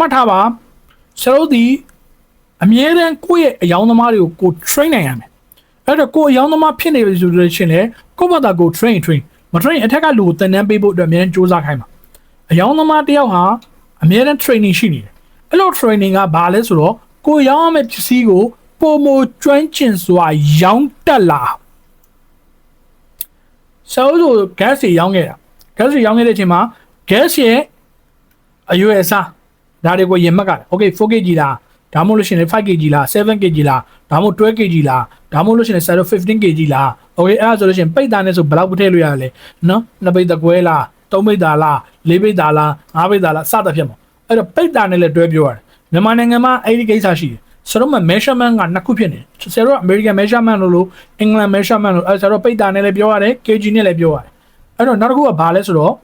မှတ်ထားပါဆရာတို့ဒီအမြဲတမ်းကိုယ့်ရဲ့အယောင်သမားတွေကိုကို train နိုင်ရမယ်အဲ့တော့ကိုယ်အယောင်သမားဖြစ်နေပြီဆိုလို့ရှိရင်လေကိုယ့်ဘာသာကို train train မ train အထက်ကလူကိုသင်တန်းပေးဖို့အတွက်အများကြီးစူးစမ်းခိုင်းပါအယောင်သမားတစ်ယောက်ဟာအမြဲတမ်း training ရှိနေတယ်အဲ့လို training ကဘာလဲဆိုတော့ကိုယ်ရောင်းရမယ့်ပစ္စည်းကိုပုံမကျွမ်းကျင်စွာရောင်းတက်လာဆရာတို့ gas တွေရောင်းခဲ့တာ gas တွေရောင်းခဲ့တဲ့အချိန်မှာ gas ရဲ့အရွယ်အစား ဒါတွေကိုရင်မှတ်ကြတယ် okay 4kg လားဒါမှမဟုတ်လို့ရှိရင် 5kg လား 7kg လားဒါမှမဟုတ် 12kg လားဒါမှမဟုတ်လို့ရှိရင် 15kg လား okay အဲ့ဒါဆိုလို့ရှိရင်ပိတ်သားနဲ့ဆိုဘယ်လောက်ထည့်လို့ရလဲနော်နှစ်ပိတ်သားခွဲလားသုံးပိတ်သားလားလေးပိတ်သားလားငါးပိတ်သားလားစသဖြင့်ပေါ့အဲ့တော့ပိတ်သားနဲ့လည်းတွဲပြောရတယ်မြန်မာနိုင်ငံမှာအဲ့ဒီကိစ္စရှိတယ်ဆရာတို့မှာ measurement ကနှစ်ခုဖြစ်နေတယ်ဆရာတို့က American measurement လို့လို့ England measurement လို့အဲ့ဆရာတို့ပိတ်သားနဲ့လည်းပြောရတယ် kg နဲ့လည်းပြောရတယ်အဲ့တော့နောက်တစ်ခုကဘာလဲဆိုတော့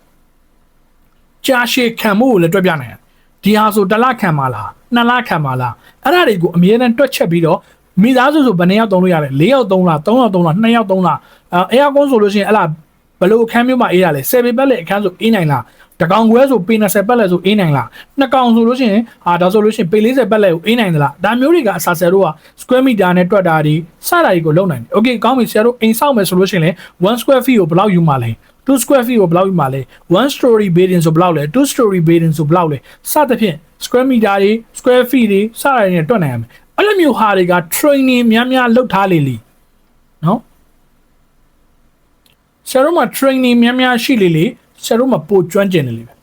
ကြာရှည်ခံမှုကိုလည်းတွက်ပြနိုင်တယ် ဒီဟာဆိုတစ်လခံပါလားနှစ်လခံပါလားအဲ့ဒါတွေကိုအမြဲတမ်းတွက်ချက်ပြီးတော့မိသားစုဆိုဘယ်နှစ်ယောက်သုံးလို့ရလဲ၄ယောက်သုံးလား၃ယောက်သုံးလား၂ယောက်သုံးလားအဲအဲကွန်ဆိုလို့ရှိရင်အဲ့လားဘယ်လိုအခန်းမျိုးမှာအေးရလဲ10ပေပတ်လက်အခန်းဆိုအေးနိုင်လားတကောင်ခွဲဆိုပေ20ပတ်လက်ဆိုအေးနိုင်လားနှစ်ကောင်ဆိုလို့ရှိရင်ဟာဒါဆိုလို့ရှိရင်ပေ40ပတ်လက်ကိုအေးနိုင်သလားဒါမျိုးတွေကအစာဆယ်တို့က square meter နဲ့တွက်တာဒီစတာတွေကိုလုံနိုင်တယ် okay ကောင်းပြီဆရာတို့အိမ်ဆောက်မယ်ဆိုလို့ရှိရင်လေ1 square feet ကိုဘယ်လောက်ယူမှာလဲ 2 square feet ကိုဘယ်လောက်ယူမှာလဲ1 story building ဆိုဘယ်လောက်လဲ2 story building ဆိုဘယ်လောက်လဲစသဖြင့် square meter တွေ square feet တွေစတာတွေနဲ့တွက်နိုင်ရမယ်အဲ့လိုမျိုးဟာတွေက training များများလုပ်ထားလေလीနော်ဆရာတို့မှာ training များများရှိလေလေဆရာတို့မှာပိုကျွမ်းကျင်တယ်လေပဲ